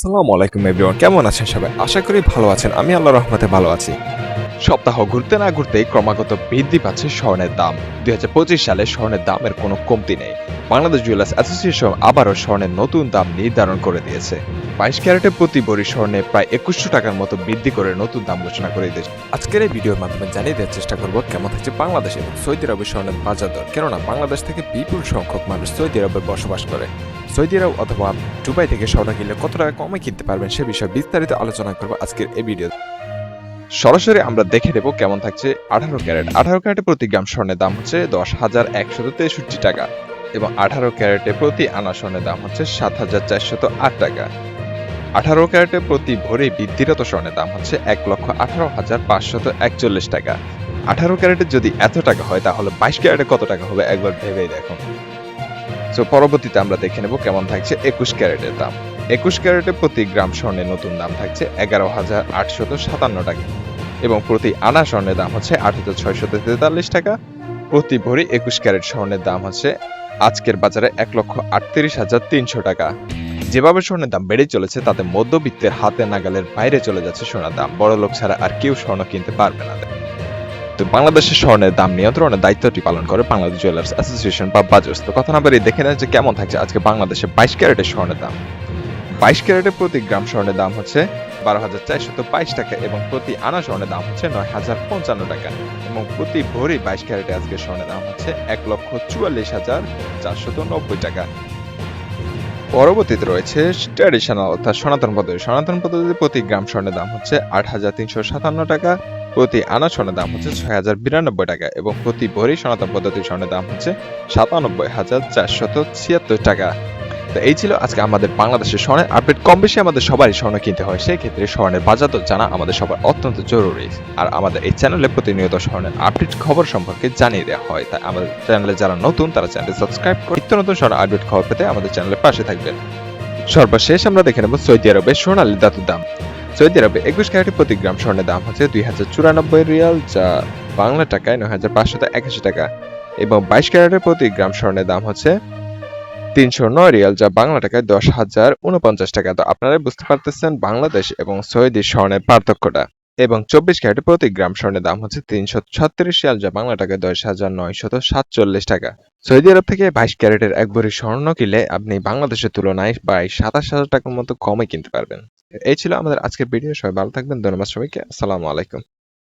আসসালামু আলাইকুম, এভরিওয়ান। কেমন আছেন সবাই? আশা করি ভালো আছেন। আমি আল্লাহ রহমতে ভালো আছি। সপ্তাহ ঘুরতে না ঘুরতেই ক্রমাগত বৃদ্ধি পাচ্ছে স্বর্ণের দাম। দুই হাজার পঁচিশ সালে স্বর্ণের দামের কোনো কমতি নেই। বাংলাদেশ জুয়েলার্স অ্যাসোসিয়েশন আবারও স্বর্ণের নতুন দাম নির্ধারণ করে দিয়েছে। বাইশ ক্যারেটের প্রতি বড়ি স্বর্ণে প্রায় একুশশো টাকার মতো বৃদ্ধি করে নতুন দাম ঘোষণা করে দিয়েছে। আজকের এই ভিডিওর মাধ্যমে জানিয়ে দেওয়ার চেষ্টা করব, কেমন থাকছে বাংলাদেশ এবং সৌদি আরবের স্বর্ণের বাজার দর? কেননা বাংলাদেশ থেকে বিপুল সংখ্যক মানুষ সৌদি আরবে বসবাস করে। সৌদি আরব অথবা দুবাই থেকে স্বর্ণ কিনলে কত টাকা কমে কিনতে পারবেন সে বিষয়ে বিস্তারিত আলোচনা করব আজকের এই ভিডিও সরাসরি আমরা দেখে নেব কেমন থাকছে আঠারো ক্যারেট। আঠারো ক্যারেটে প্রতি গ্রাম স্বর্ণের দাম হচ্ছে দশ হাজার একশত তেষট্টি টাকা এবং আঠারো ক্যারেটে প্রতি আনা স্বর্ণের দাম হচ্ছে সাত হাজার চারশত আট টাকা। আঠারো ক্যারেটে প্রতি ভরে বৃদ্ধিরত স্বর্ণের দাম হচ্ছে এক লক্ষ আঠারো হাজার পাঁচশত একচল্লিশ টাকা। আঠারো ক্যারেটে যদি এত টাকা হয়, তাহলে বাইশ ক্যারেটে কত টাকা হবে? একবার ভেবেই দেখো তো পরবর্তীতে আমরা দেখে নেব কেমন থাকছে একুশ ক্যারেটের দাম। একুশ ক্যারেটে প্রতি গ্রাম স্বর্ণের নতুন দাম থাকছে এগারো হাজার আটশত সাতান্ন টাকা এবং প্রতি আনা স্বর্ণের দাম হচ্ছে আট হাজার ছয়শত তেতাল্লিশ টাকা। প্রতি ভরি একুশ ক্যারেট স্বর্ণের দাম হচ্ছে আজকের বাজারে এক লক্ষ আটত্রিশ হাজার তিনশো টাকা। যেভাবে স্বর্ণের দাম বেড়ে চলেছে, তাতে মধ্যবিত্তের হাতে নাগালের বাইরে চলে যাচ্ছে সোনার দাম। বড় লোক ছাড়া আর কেউ স্বর্ণ কিনতে পারবে না। তো বাংলাদেশের স্বর্ণের দাম নিয়ন্ত্রণের দায়িত্বটি পালন করে বাংলাদেশ জুয়েলার্স অ্যাসোসিয়েশন বা বাজস তো কথা না বাড়িয়ে দেখে নেন যে কেমন থাকছে আজকে বাংলাদেশে বাইশ ক্যারেটের স্বর্ণের দাম। বাইশ ক্যারেটের প্রতি গ্রাম স্বর্ণের দাম হচ্ছে বারো হাজার চারশত বাইশ টাকা এবং প্রতি আনা স্বর্ণের দাম হচ্ছে নয় হাজার পঞ্চান্ন টাকা এবং প্রতি ভরি বাইশ ক্যারেটে আজকে স্বর্ণের দাম হচ্ছে এক লক্ষ চুয়াল্লিশ হাজার চারশত নব্বই টাকা। পরবর্তীতে রয়েছে ট্র্যাডিশনাল অর্থাৎ সনাতন পদ্ধতি। সনাতন পদ্ধতিতে প্রতি গ্রাম স্বর্ণের দাম হচ্ছে আট হাজার তিনশো সাতান্ন টাকা, প্রতি আনা স্বর্ণের দাম হচ্ছে ছয় হাজার বিরানব্বই টাকা এবং প্রতি ভরি সনাতন পদ্ধতির স্বর্ণের দাম হচ্ছে সাতানব্বই হাজার চারশত ছিয়াত্তর টাকা। তো এই ছিল আজকে আমাদের বাংলাদেশের স্বর্ণের আপডেট কম বেশি আমাদের সবারই স্বর্ণ কিনতে হয় সেই ক্ষেত্রে স্বর্ণের বাজার দর জানা আমাদের সবার অত্যন্ত জরুরি। আর আমাদের এই চ্যানেলে প্রতিনিয়ত স্বর্ণের আপডেট খবর সম্পর্কে জানিয়ে দেওয়া হয়। তাই আমাদের চ্যানেলে যারা নতুন, তারা চ্যানেল সাবস্ক্রাইব করে নিত্য নতুন স্বর্ণ আপডেট খবর পেতে আমাদের চ্যানেলের পাশে থাকবেন। সর্বশেষ আমরা দেখে নেব সৌদি আরবের সোনালী ধাতুর দাম। সৌদি আরবে একুশ ক্যারেটের প্রতি গ্রাম স্বর্ণের দাম হচ্ছে দুই হাজার চুরানব্বই রিয়াল, যা বাংলা টাকায় নয় হাজার পাঁচশত একাশি টাকা। এবং বাইশ ক্যারেটের প্রতি গ্রাম স্বর্ণের দাম হচ্ছে তিনশো নয় রিয়াল, যা বাংলা টাকায় দশ হাজার উনপঞ্চাশ টাকা। তো আপনারা বুঝতে পারতেছেন বাংলাদেশ এবং সৌদি স্বর্ণের পার্থক্যটা। এবং চব্বিশ ক্যারেটের প্রতি গ্রাম স্বর্ণের দাম হচ্ছে তিনশো ছত্রিশ রিয়াল, যা বাংলা টাকায় দশ হাজার নয়শত সাতচল্লিশ টাকা। সৌদি আরব থেকে বাইশ ক্যারেটের এক ভরি স্বর্ণ কিনলে আপনি বাংলাদেশের তুলনায় প্রায় সাতাশ হাজার টাকার মতো কমে কিনতে পারবেন। এই ছিল আমাদের আজকের ভিডিও। সবাই ভালো থাকবেন। ধন্যবাদ সবাইকে। আসসালামু আলাইকুম।